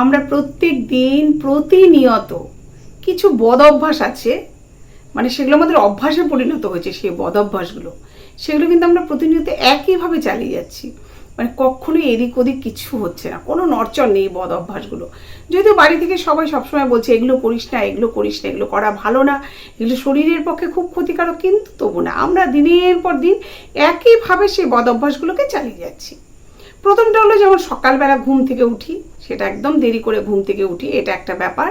আমরা প্রত্যেক দিন প্রতিনিয়ত কিছু বদ অভ্যাস আছে মানে সেগুলো আমাদের অভ্যাসে পরিণত হয়েছে, সেই বদ অভ্যাসগুলো সেগুলো কিন্তু আমরা প্রতিনিয়ত একইভাবে চালিয়ে যাচ্ছি। মানে কখনোই এদিক ওদিক কিছু হচ্ছে না, কোনো নড়চড় নেই বদ অভ্যাসগুলো যদিও বাড়ি থেকে সবাই সবসময় বলছে, এগুলো করিস না, এগুলো করিস না, এগুলো করা ভালো না, এগুলো শরীরের পক্ষে খুব ক্ষতিকারক। কিন্তু তবু না, আমরা দিনের পর দিন একইভাবে সেই বদ অভ্যাসগুলোকে চালিয়ে যাচ্ছি। প্রথমটা হলো যেমন সকালবেলা ঘুম থেকে উঠি, সেটা একদম দেরি করে ঘুম থেকে উঠি, এটা একটা ব্যাপার।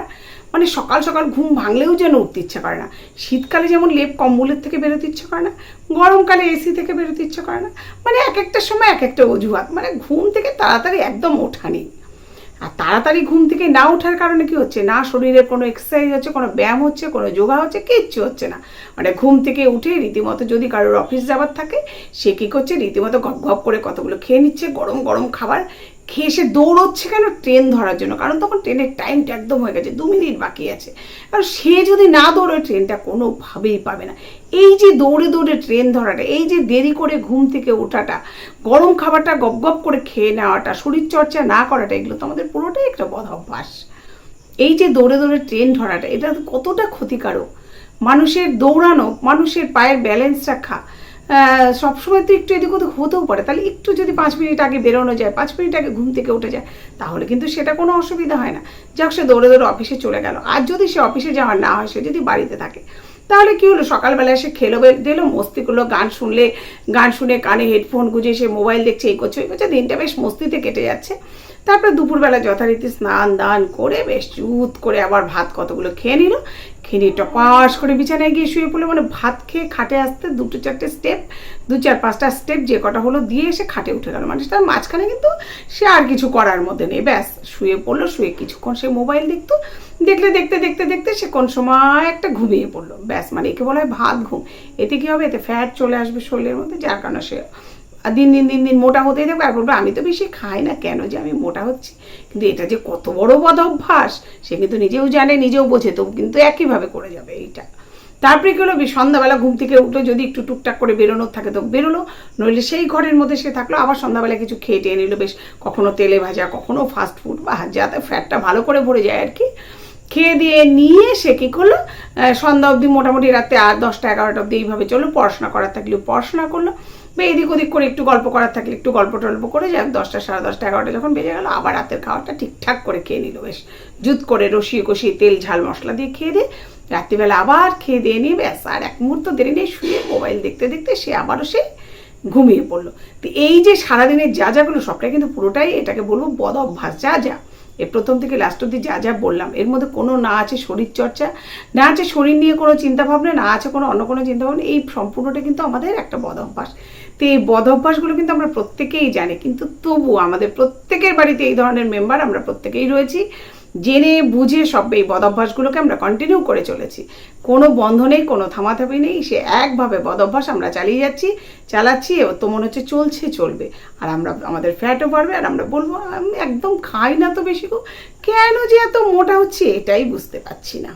মানে সকাল সকাল ঘুম ভাঙলেও যেন উঠতে ইচ্ছে করে না। শীতকালে যেমন লেপ কম্বলের থেকে বেরোতে ইচ্ছে করে না, গরমকালে এসি থেকে বেরোতে ইচ্ছে করে না। মানে এক একটা সময় এক একটা অজুহাত। মানে ঘুম থেকে তাড়াতাড়ি একদম ওঠা নেই। আর তাড়াতাড়ি ঘুম থেকে না ওঠার কারণে কি হচ্ছে? না শরীরের কোনো এক্সারসাইজ হচ্ছে, কোনো ব্যায়াম হচ্ছে, কোনো যোগা হচ্ছে, কিচ্ছু হচ্ছে না। মানে ঘুম থেকে উঠে রীতিমতো যদি কারোর অফিস যাবার থাকে, সে কী করছে? রীতিমতো ঘপ ঘপ করে কতগুলো খেয়ে নিচ্ছে, গরম গরম খাবার খেয়ে দৌড়চ্ছে কেন ট্রেন ধরার জন্য? কারণ তখন ট্রেনের টাইমটা একদম হয়ে গেছে, দু মিনিট বাকি আছে। কারণ সে যদি না দৌড়ে ট্রেনটা কোনোভাবেই পাবে না। এই যে দৌড়ে দৌড়ে ট্রেন ধরাটা, এই যে দেরি করে ঘুম থেকে ওঠাটা, গরম খাবারটা গপ গপ করে খেয়ে নেওয়াটা, শরীরচর্চা না করাটা, এগুলো তো আমাদের পুরোটাই একটা বদ অভ্যাস। এই যে দৌড়ে দৌড়ে ট্রেন ধরাটা, এটা কতটা ক্ষতিকারক? মানুষের দৌড়ানো, মানুষের পায়ের ব্যালেন্স রাখা সবসময় তো একটু এদিক ওদিক হতেও পারে। তাহলে একটু যদি পাঁচ মিনিট আগে বেরোনো যায়, পাঁচ মিনিট আগে ঘুম থেকে উঠে যায়, তাহলে কিন্তু সেটা কোনো অসুবিধা হয় না। যাক, সে দৌড়ে দৌড়ে অফিসে চলে গেল। আর যদি সে অফিসে যাওয়ার না হয়, সে যদি বাড়িতে থাকে, তাহলে কী হলো? সকালবেলা এসে খেলো দিলো, মস্তি করল, গান শুনলে, গান শুনে কানে হেডফোন গুঁজে সে মোবাইল দেখছে, এই করছে ওই করছে, দিনটা বেশ মস্তিতে কেটে যাচ্ছে। তারপরে দুপুরবেলা যথারীতি স্নান দান করে বেশ চুত করে আবার ভাত কতগুলো খেয়ে নিল। খেয়ে নিয়ে টপাস করে বিছানায় গিয়ে শুয়ে পড়ল। মানে ভাত খেয়ে খাটে আসতে দুটো চারটে স্টেপ দু চার পাঁচটা স্টেপ যে কটা হলো দিয়ে এসে খাটে উঠে গেল। মানে তার মাঝখানে কিন্তু সে আর কিছু করার মধ্যে নেই। ব্যাস, শুয়ে পড়ল, শুয়ে কিছুক্ষণ সে মোবাইল দেখতো। দেখলে, দেখতে দেখতে দেখতে সে কোন সময় একটা ঘুমিয়ে পড়ল। ব্যাস মানে একে বলা হয় ভাত ঘুম। এতে কি হবে? এতে ফ্যাট চলে আসবে শরীরের মধ্যে, যার কারণে সে আর দিন দিন দিন দিন মোটা হতেই থাকবে। আর বলবে, আমি তো বেশি খাই না কেন যে আমি মোটা হচ্ছি? কিন্তু এটা যে কত বড় বদ অভ্যাস সে কিন্তু নিজেও জানে, নিজেও বোঝে, তবু কিন্তু একইভাবে করে যাবে এইটা। তারপরে কি হলো? সন্ধ্যাবেলা ঘুম থেকে উঠল, যদি একটু টুকটাক করে বেরোনোর থাকে তো বেরোলো। নইলে সেই ঘরের মধ্যে সে থাকল, আবার সন্ধ্যাবেলা কিছু খেয়ে টেয়ে নিল। বেশ কখনো তেলে ভাজা, কখনো ফাস্ট ফুড বা যাতে ফ্যাটটা ভালো করে ভরে যায় আর কি। খেয়ে দিয়ে নিয়ে সে কী করল? সন্ধ্যা অবধি মোটামুটি রাতে আর দশটা, এগারোটা অবধি এইভাবে চলল। পড়াশোনা করার থাকলেও পড়াশোনা করল। বা এদিক ওদিক করে একটু গল্প করার থাকলে একটু গল্প টল্প করে যাক, দশটা, সাড়ে দশটা, এগারোটা যখন বেজে গেলো, আবার রাতের খাবারটা ঠিকঠাক করে খেয়ে নিল, বেশ। জুত করে রসিয়ে কষিয়ে তেল, ঝাল, মশলা দিয়ে খেয়ে দিয়ে রাত্রিবেলা আবার খেয়ে দিয়ে নিয়ে ব্যাস, আর এক মুহূর্ত দেরি নেই শুয়ে মোবাইল দেখতে দেখতে সে আবারও সে ঘুমিয়ে পড়ল। তো এই যে সারাদিনের যা যাগুলো সবটাই কিন্তু পুরোটাই এটাকে বলব বদ অভ্যাস, যা যা। এর প্রথম থেকে লাস্ট অব্দি যা যা বললাম। এর মধ্যে কোনো না আছে শরীর চর্চা না আছে শরীর নিয়ে কোনো চিন্তাভাবনা, না আছে কোনো অন্য কোনো চিন্তাভাবনা, এই সম্পূর্ণটা কিন্তু আমাদের একটা বদ অভ্যাস। তো এই বদ অভ্যাসগুলো কিন্তু আমরা প্রত্যেকেই জানি, কিন্তু তবু আমাদের প্রত্যেকের বাড়িতে এই ধরনের মেম্বার আমরা প্রত্যেকেই রয়েছি। জেনে বুঝে সব এই বদভ্যাসগুলোকে আমরা কন্টিনিউ করে চলেছি। কোনো বন্ধ নেই, কোনো থামাথামি নেই, সে একভাবে বদভ্যাস আমরা চালিয়ে যাচ্ছি, চালাচ্ছি ও তো মনে হচ্ছে চলছে, চলবে। আর আমরা, আমাদের ফ্যাটও বাড়বে, আর আমরা বলব, আমি একদম খাই না তো বেশি কেন যে এত মোটা হচ্ছে, এটাই বুঝতে পারছি না।